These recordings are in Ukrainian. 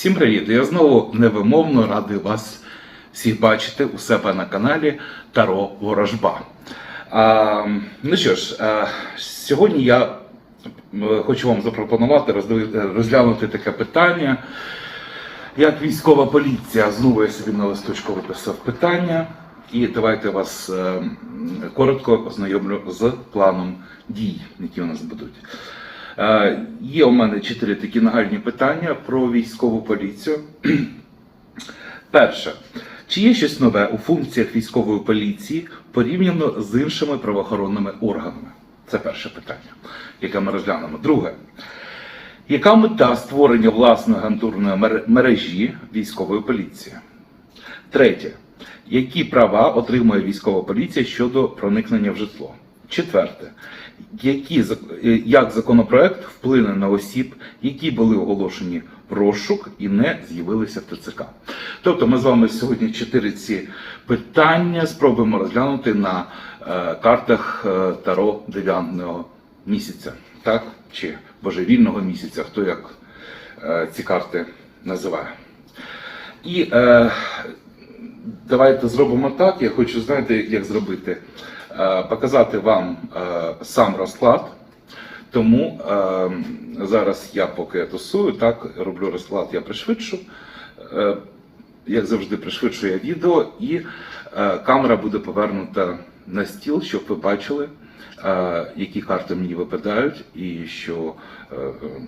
Всім привіт! Я знову невимовно радий вас всіх бачити у себе на каналі Таро Ворожба. А, ну що ж, а, сьогодні я хочу вам запропонувати розглянути таке питання, як військова поліція. Знову я собі на листочку виписав питання. І давайте вас е, коротко ознайомлю з планом дій, які у нас будуть. Е, Є у мене чотири такі нагальні питання про військову поліцію. Перше. Чи є щось нове у функціях військової поліції порівняно з іншими правоохоронними органами? Це перше питання, яке ми розглянемо. Друге. Яка мета створення власної агентурної мережі військової поліції? Третє. Які права отримує військова поліція щодо проникнення в житло? Четверте. Які, е, як законопроект вплине на осіб, які були оголошені в розшук і не з'явилися в ТЦК? Тобто ми з вами сьогодні чотири ці питання спробуємо розглянути на е, картах е, Таро дев'ятого місяця, так? Чи божевільного місяця, хто як е, ці карти називає. І е, давайте зробимо так. Я хочу знаєте, як зробити. Е, показати вам е, сам розклад. Тому е, зараз я поки я тусую, так, роблю розклад, я пришвидшу. Як завжди, пришвидшую я відео, і камера буде повернута на стіл, щоб ви бачили, які карти мені випадають, і що,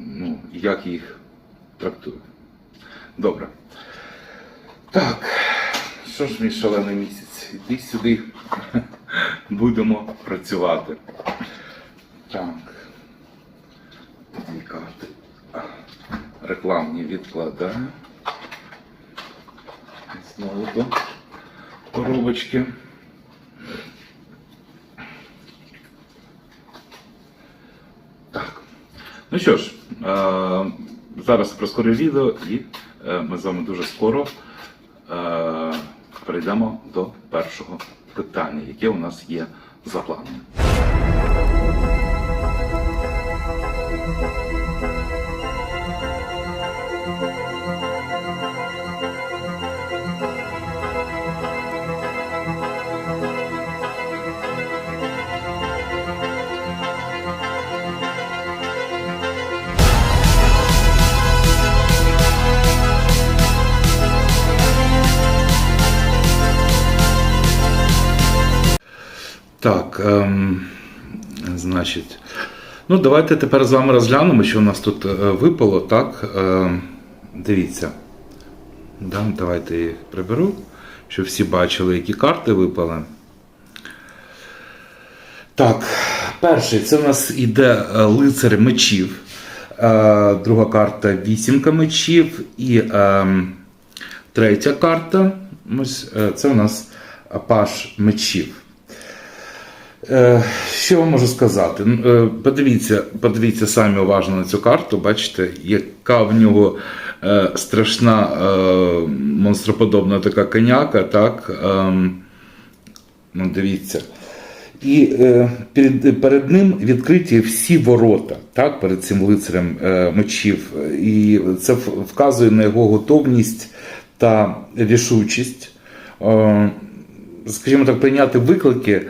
ну, як їх трактую. Добре. Так, що ж мій шалений місяць? Іди сюди. Будемо працювати. Так. Дві карти. Рекламні відкладаю. Знову до коробочки. Так. Ну що ж, е, зараз прискорю відео і е, ми з вами дуже скоро е, перейдемо до першого питання, яке у нас є за планом. Так, ем, значить. Ну, давайте тепер з вами розглянемо, що у нас тут е, випало. Так, ем, дивіться. Да, давайте їх приберу, щоб всі бачили, які карти випали. Так, перший це у нас іде е, лицар мечів. Е, Друга карта вісімка мечів. І ем, третя карта. Ось е, це у нас паш мечів. Е, Що я можу сказати? Е, Подивіться, подивіться самі уважно на цю карту, бачите, яка в нього е, страшна монстроподобна така коняка, так? ем, Ну, дивіться. І перед, перед ним відкриті всі ворота, так, перед цим лицарем мечів. І це вказує на його готовність та рішучість, скажімо так, прийняти виклики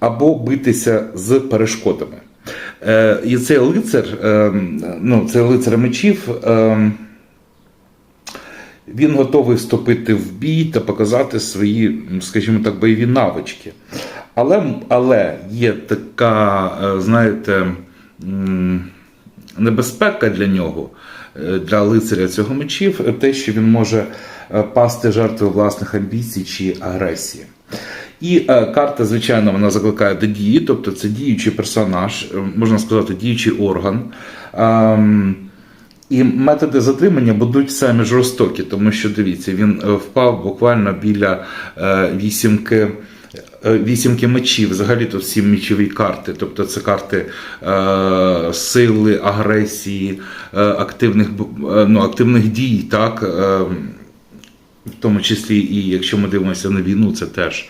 або битися з перешкодами. Е, і цей лицар, е, ну, цей лицар мечів. Е, він готовий вступити в бій та показати свої, скажімо так, бойові навички. Але, але є така, е, знаєте, небезпека для нього, для лицаря цього мечів, те, що він може пасти жертвою власних амбіцій чи агресії. І е, карта, звичайно, вона закликає до дії, тобто це діючий персонаж, е, можна сказати, діючий орган. Ем, і методи затримання будуть самі жорстокі, тому що дивіться, він е, впав буквально біля вісімки. Вісімки мечів, взагалі тут всі мечові карти, тобто це карти е, сили, агресії, е, активних, е, ну, активних дій, так, е, в тому числі і якщо ми дивимося на війну, це теж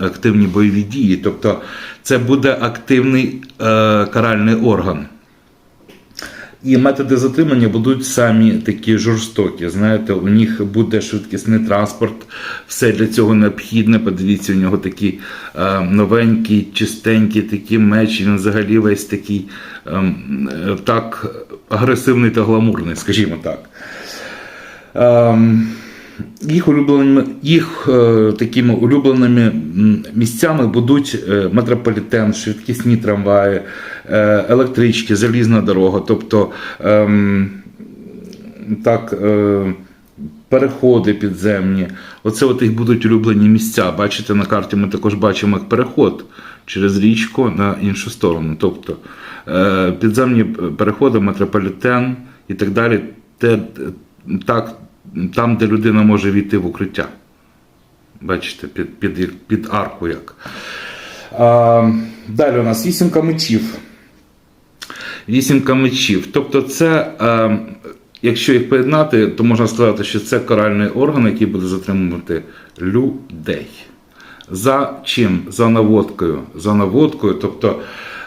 активні бойові дії. Тобто це буде активний е, каральний орган. І методи затримання будуть самі такі жорстокі. Знаєте, у них буде швидкісний транспорт, все для цього необхідне. Подивіться, у нього такий е, новенький, чистенький такий меч. Він взагалі весь такий ем, е, так агресивний та гламурний, скажімо так. Ем, їх улюбленими, їх е, такими улюбленими місцями будуть е, метрополітен, швидкісні трамваї, е, електрички, залізна дорога. Тобто ем, так, переходи підземні. Оце от їх будуть улюблені місця. Бачите, на карті ми також бачимо як переход через річку на іншу сторону. Тобто підземні переходи, метрополітен і так далі. Те, так, там, де людина може війти в укриття. Бачите, під, під, під арку як. А, далі у нас вісімка мечів. Вісімка мечів. Тобто, це, е, якщо їх поєднати, то можна сказати, що це каральний орган, який буде затримувати людей. За чим? За наводкою. За наводкою. Тобто,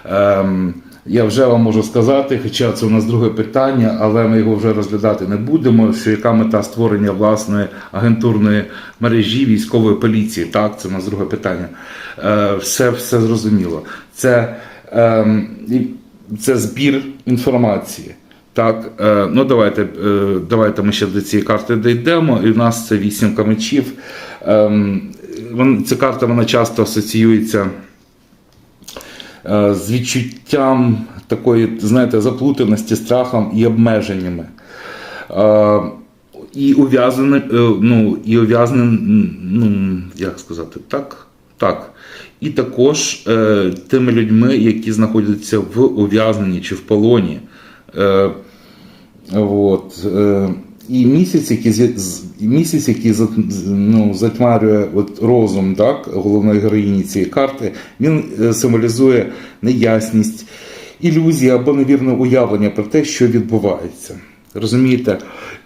ем, я вже вам можу сказати, хоча це у нас друге питання, але ми його вже розглядати не будемо. Що яка мета створення власної агентурної мережі військової поліції? Так, це у нас друге питання. Е, все, все зрозуміло. Це, ем, це збір інформації. Так, е, ну давайте, е, давайте ми ще до цієї карти дійдемо. І в нас це вісімка мечів. Ем, ця карта вона часто асоціюється з відчуттям такої, знаєте, заплутаності, страхом і обмеженнями. Е, І ув'язнений, е, ну, і ув'язнений, ну, як сказати, так? Так. І також е, тими людьми, які знаходяться в ув'язненні чи в полоні. Е, От. Е, і місяць, який, місяць, який ну, затьмарює от розум так, головної героїні цієї карти, він е, символізує неясність, ілюзія або невірне уявлення про те, що відбувається. Розумієте?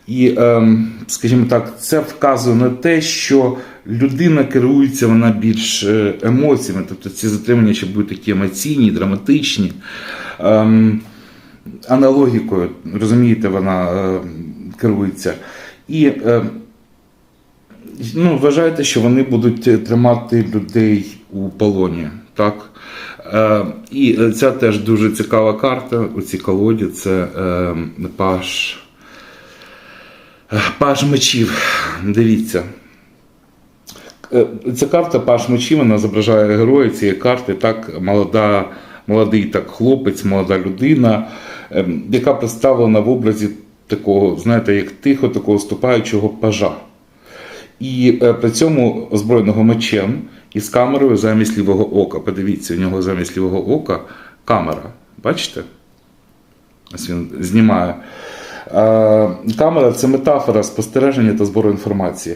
І, ем, скажімо так, це вказує на те, що людина керується вона більш е, емоціями, тобто ці затримання ще будуть такі емоційні, драматичні. Ем, аналогікою, розумієте, вона е, керується. І е, ну, вважаєте, що вони будуть тримати людей у полоні. Так? Е, і е, ця теж дуже цікава карта у цій колоді це паш, паш мечів. Дивіться. Ця карта Паш мечів, вона зображає героя цієї карти, так, молода, молодий так, хлопець, молода людина, ем, яка представлена в образі такого, знаєте, як тихо, такого ступаючого пажа. І е, при цьому озброєного мечем і з камерою замість лівого ока. Подивіться, у нього замість лівого ока камера. Бачите? Ось він знімає. Е, Камера це метафора спостереження та збору інформації.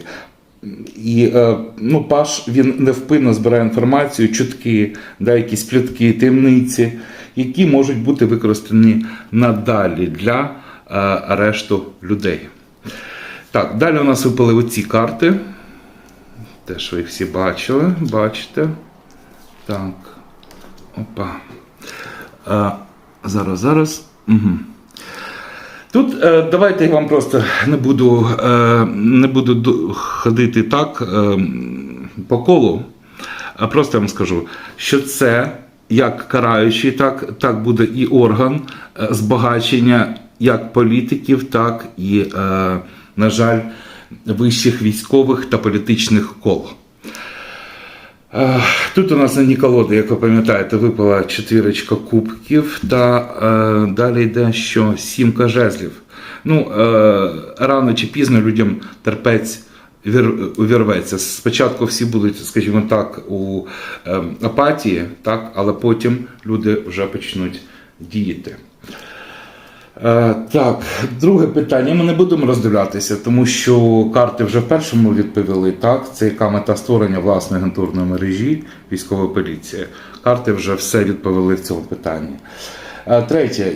І е, ну, Паш він невпинно збирає інформацію, чутки, да, якісь плітки, таємниці, які можуть бути використані надалі для е, арешту людей. Так, далі у нас випали оці карти. Теж ви їх всі бачили, бачите. Так. Опа. А, зараз, зараз. Угу. Тут е, давайте я вам просто не буду, е, не буду ходити так е, по колу, а просто я вам скажу, що це як караючий, так, так буде і орган е, збагачення як політиків, так і, е, на жаль, вищих військових та політичних кол. Е, Тут у нас на дні колоди, як ви пам'ятаєте, випала четвірочка кубків, та е, далі йде що сімка жезлів. Ну, е, рано чи пізно людям терпець увірветься. Спочатку всі будуть, скажімо так, у е, апатії, так, але потім люди вже почнуть діяти. Е, Так, друге питання. Ми не будемо роздивлятися, тому що карти вже в першому відповіли. Так, це яка мета створення власної агентурної мережі військової поліції. Карти вже все відповіли в цьому питанні. Е, Третє,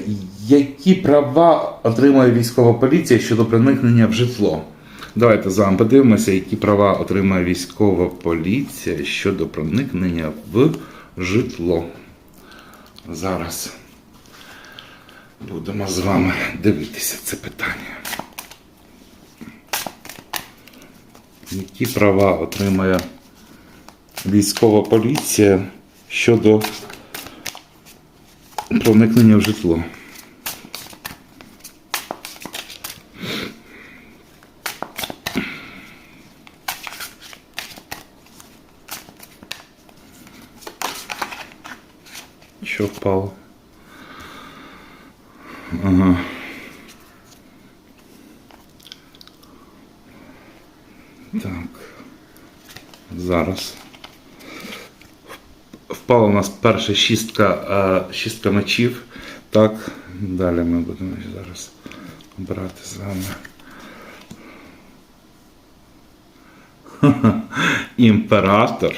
які права отримує військова поліція щодо проникнення в житло? Давайте з вами подивимося, які права отримує військова поліція щодо проникнення в житло. Зараз. Будемо з вами дивитися це питання. Які права отримає військова поліція щодо проникнення в житло? Що впало? Ага. Так. Зараз. Впала у нас перша шістка, а, шістка мечів. Так, далі ми будемо зараз брати з вами. Ха-ха. Імператор.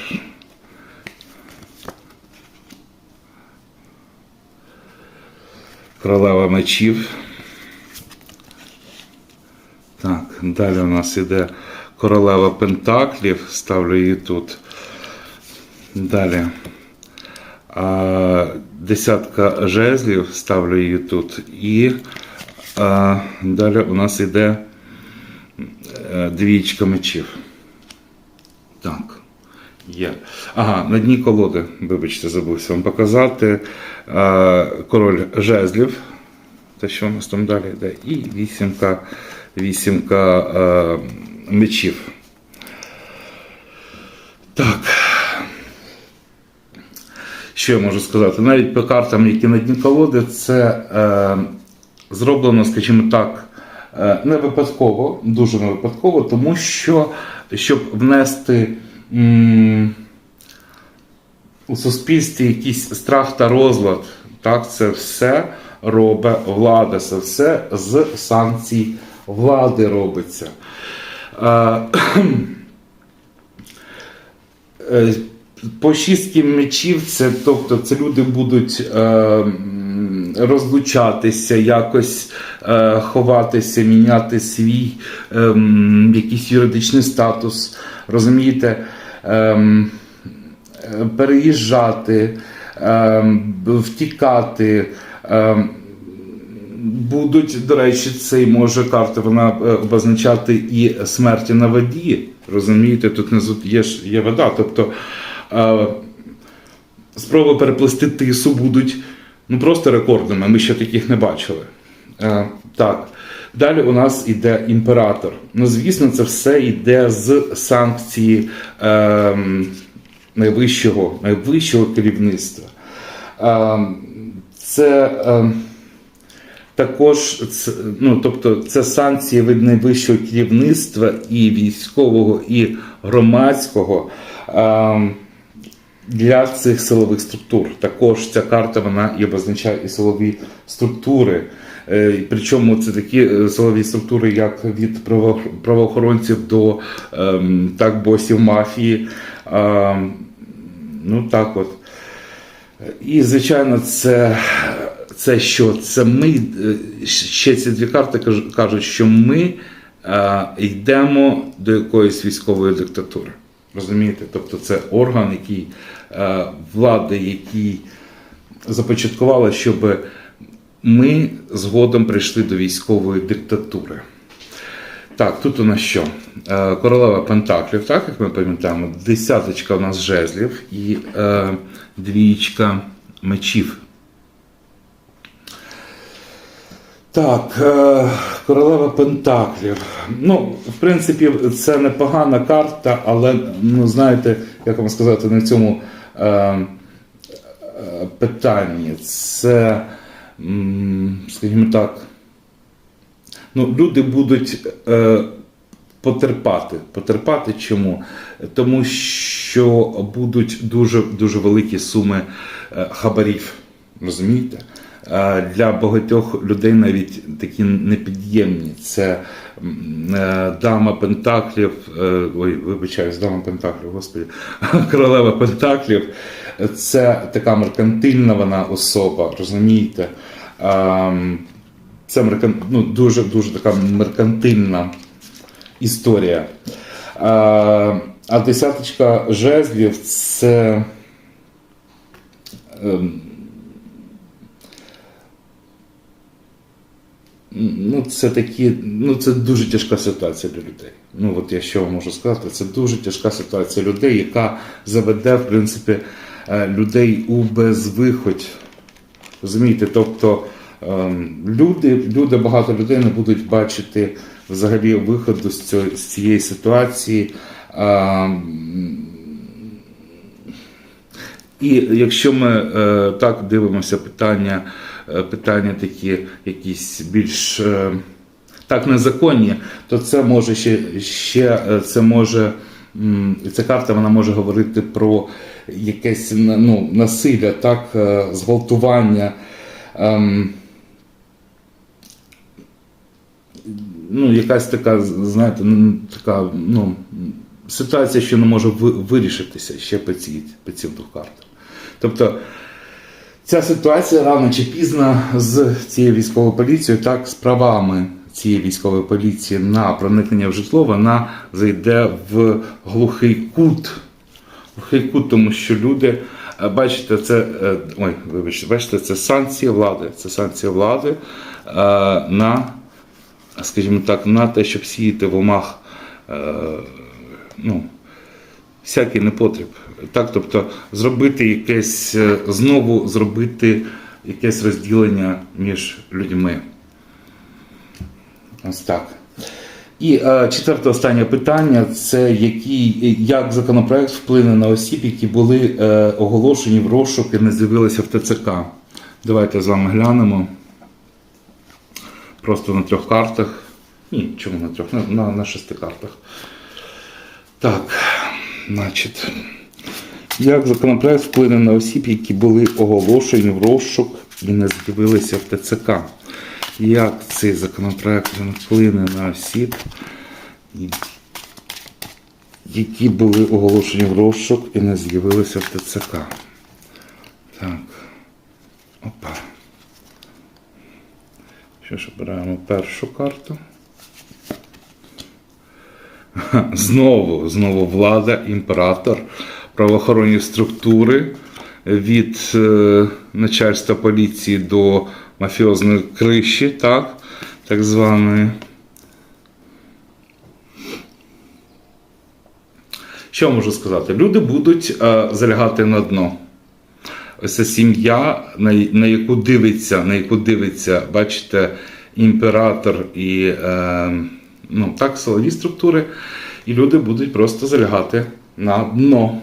Королева мечів. Так, далі у нас іде королева Пентаклів. Ставлю її тут. Далі. А, десятка жезлів, ставлю її тут. І а, далі у нас іде е, двічка мечів. Так. Є. Ага, на дні колоди, вибачте, забувся вам показати. Король жезлів. Те, що у нас там далі йде. І вісімка, вісімка е, мечів. Так. Що я можу сказати? Навіть по картам, які на дні колоди, це е, зроблено, скажімо так, е, не випадково, дуже не випадково, тому що щоб внести м, у суспільстві якийсь страх та розлад, так, це все робить влада, це все з санкцій влади робиться. Е, Е, По шістки мечів, це, тобто, це люди будуть е, розлучатися, якось ховатися, міняти свій якийсь юридичний статус, розумієте, переїжджати, втікати. Е, Будуть, до речі, цей може карта вона е, обозначати і смерті на воді. Розумієте, тут внизу є ж є вода. Тобто е, спроби переплести тису будуть ну просто рекордними. Ми ще таких не бачили. Е, так. Далі у нас іде імператор. Ну, звісно, це все йде з санкції е, найвищого, найвищого керівництва. Е, це. Е, також це, ну, тобто, це санкції від найвищого керівництва і військового, і громадського е, для цих силових структур. Також ця карта вона і обозначає і силові структури. Е, причому це такі е, силові структури, як від правоохоронців до е, так, босів мафії. Ну так от. І, звичайно, це, це що? Це ми е, ще ці дві карти кажу- кажуть, що ми е, йдемо до якоїсь військової диктатури. Розумієте? Тобто це орган, який е, влади, який започаткувала, щоб ми згодом прийшли до військової диктатури. Так, тут у нас що? Е, Королева Пентаклів, так, як ми пам'ятаємо, десяточка у нас жезлів і е, двічка мечів. Так, е, королева Пентаклів. Ну, в принципі, це непогана карта, але, ну, знаєте, як вам сказати, на цьому е, е, питанні. Це, скажімо так, ну, люди будуть е, потерпати. Потерпати чому? Тому що будуть дуже, дуже великі суми е, хабарів. Розумієте? Е, Для багатьох людей навіть такі непід'ємні. Це е, дама Пентаклів, ой, вибачаюсь, дама Пентаклів, господи, королева Пентаклів. Це така меркантильна вона особа, розумієте? Це меркан... ну, дуже дуже така меркантильна історія. А, а десяточка жезлів це. ем, Ну, це такі, ну це дуже тяжка ситуація для людей. Ну от я що можу сказати, це дуже тяжка ситуація людей, яка заведе, в принципі, е, людей у безвиходь. Розумієте, тобто люди, люди, багато людей не будуть бачити взагалі виходу з, цього, з цієї ситуації. Ем, і якщо ми е, так дивимося питання, е, питання такі якісь більш е, так незаконні, то це може ще, ще це може. Ця карта вона може говорити про якесь ну, насилля, так, зґвалтування. ем, ну, якась така, знаєте, така ну, ситуація, що не може вирішитися ще по цим двох картам. Тобто ця ситуація рано чи пізно з цією військовою поліцією, так, з правами цієї військової поліції на проникнення в житло, вона зайде в глухий кут. Глухий кут, тому що люди, е, бачите, це е, ой, вибачте, бачите, це санкції влади. Це санкції влади е, на, скажімо так, на те, щоб сіяти в умах е, ну, всякий непотріб. Так, тобто зробити якесь, е, знову зробити якесь розділення між людьми. Ось так. І е, четверте останнє питання: це який, як законопроект вплине на осіб, які були е, оголошені в розшук і не з'явилися в ТЦК. Давайте з вами глянемо. Просто на трьох картах. Ні, чому на трьох? На, на, на шести картах. Так, значить. Як законопроект вплине на осіб, які були оголошені в розшук і не з'явилися в ТЦК? Як цей законопроект вплине на осіб, які були оголошені в розшук і не з'явилися в ТЦК? Так. Опа. Що обираємо першу карту? Знову, знову влада, імператор, правоохоронні структури від е, начальства поліції до мафіозної криші, так, так званої. Що можу сказати? Люди будуть е, залягати на дно. Ось ця сім'я, на, яку дивиться, на яку дивиться, бачите, імператор і е, ну, так, силові структури, і люди будуть просто залягати на дно.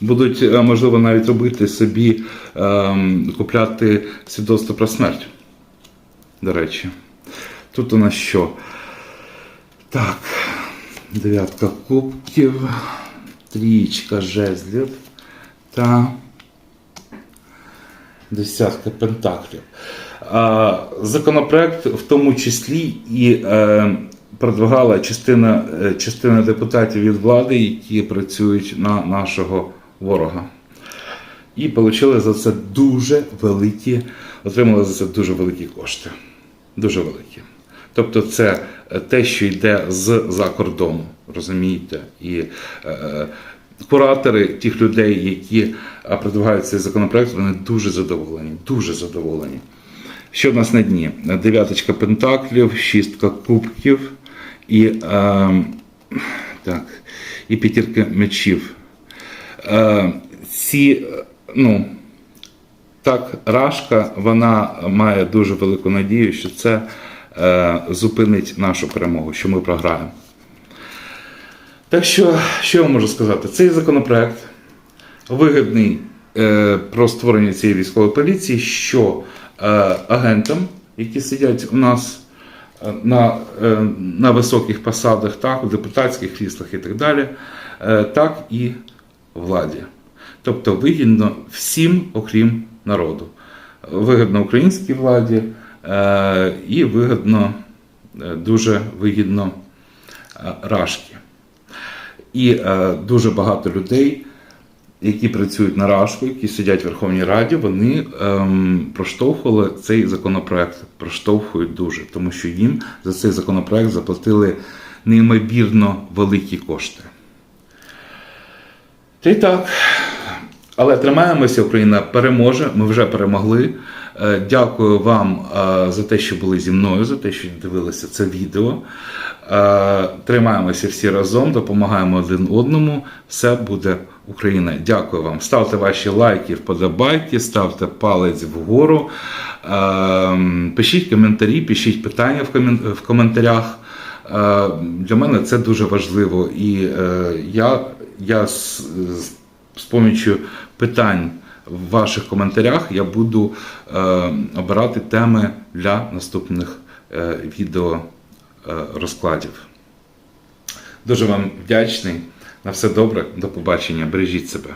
Будуть, е, можливо, навіть робити собі, ем, купляти свідоцтво про смерть. До речі. Тут у нас що? Так, дев'ятка кубків, трієчка жезлів та десятка пентаклів. Законопроект в тому числі і е, продвигала частина, е, частина депутатів від влади, які працюють на нашого ворога. І отримали за це дуже великі, отримали за це дуже великі кошти. Дуже великі. Тобто це е, те, що йде з-за кордону, розумієте? І е, куратори тих людей, які е, продвигають цей законопроект, вони дуже задоволені. Дуже задоволені. Що в нас на дні? Дев'яточка пентаклів, шістка кубків і, е, так, і п'ятірка мечів. Е, ці, ну, так, Рашка вона має дуже велику надію, що це е, зупинить нашу перемогу, що ми програємо. Так що, що я можу сказати? Цей законопроект вигідний е, про створення цієї військової поліції, що е, агентам, які сидять у нас е, на, е, на високих посадах, так, у депутатських кріслах і так далі, е, так і владі. Тобто вигідно всім, окрім народу. Вигідно українській владі е, і вигідно, е, дуже вигідно е, Рашки. І е, дуже багато людей, які працюють на Рашку, які сидять в Верховній Раді, вони ем, проштовхували цей законопроект. Проштовхують дуже, тому що їм за цей законопроект заплатили неймовірно великі кошти. Та так. Але тримаємося, Україна переможе. Ми вже перемогли. Е, Дякую вам е, за те, що були зі мною, за те, що дивилися це відео. Е, Тримаємося всі разом, допомагаємо один одному. Все буде Україна. Дякую вам. Ставте ваші лайки, вподобайки, ставте палець вгору. Пишіть коментарі, пишіть питання в коментарях. Для мене це дуже важливо. І я, я з, з помічю питань в ваших коментарях я буду е, обирати теми для наступних е, відео е, розкладів. Дуже вам вдячний. На все добре, до побачення. Бережіть себе.